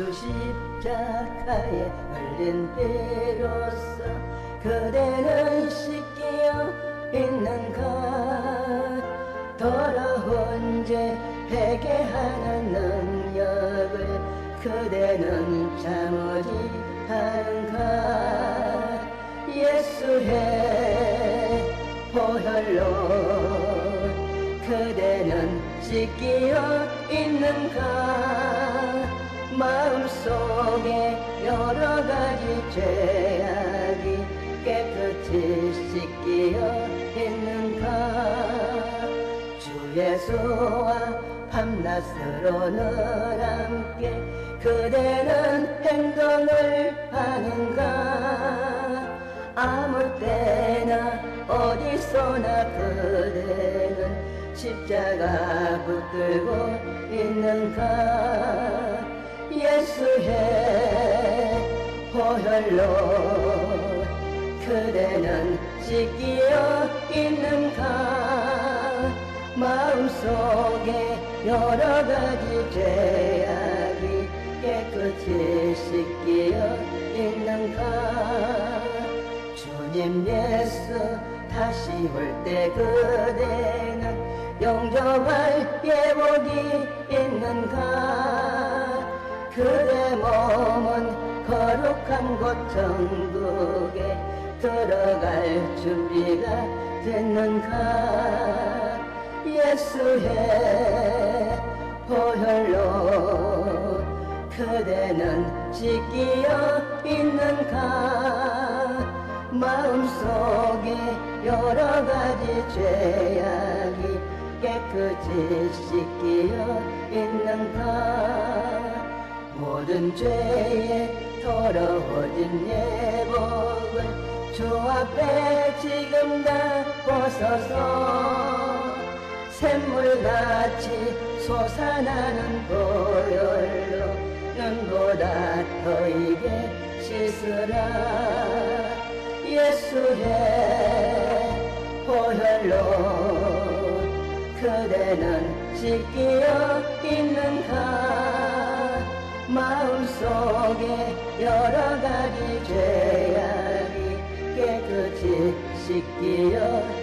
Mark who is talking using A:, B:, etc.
A: 예수 십자가에 흘린 피로써 그대는 씻기어 있는가 더러운 죄 회개하는 능력을 그대는 참으지 않은가 예수의 보혈로 그대는 씻기어 있는가 속에 여러 가지 죄악이 깨끗이 씻기어 있는가? 주 예수와 밤낮으로는 함께 그대는 행동을 하는가? 아무 때나 어디서나 그대는 십자가 붙들고 있는가 예수의 보혈로 그대는 씻기어 있는가? 마음속에 여러 가지 죄악이 깨끗이 씻기어 있는가? 주님 예수 다시 올 때 그대는 영접할 예복이 있는가 그대 몸은 거룩한 곳 천국에 들어갈 준비가 됐는가? 예수의 보혈로 그대는 씻기어 있는가? 마음속에 여러 가지 죄악이 깨끗이 씻기어 있는가 모든 죄에 더러워진 예복을 주 앞에 지금 다 벗어서 샘물같이 솟아나는 보혈로 눈보다 더 이게 씻으라. 예수의 보혈로 그대는 씻기어 있는가 여러 가지 죄악이 깨끗이 씻기어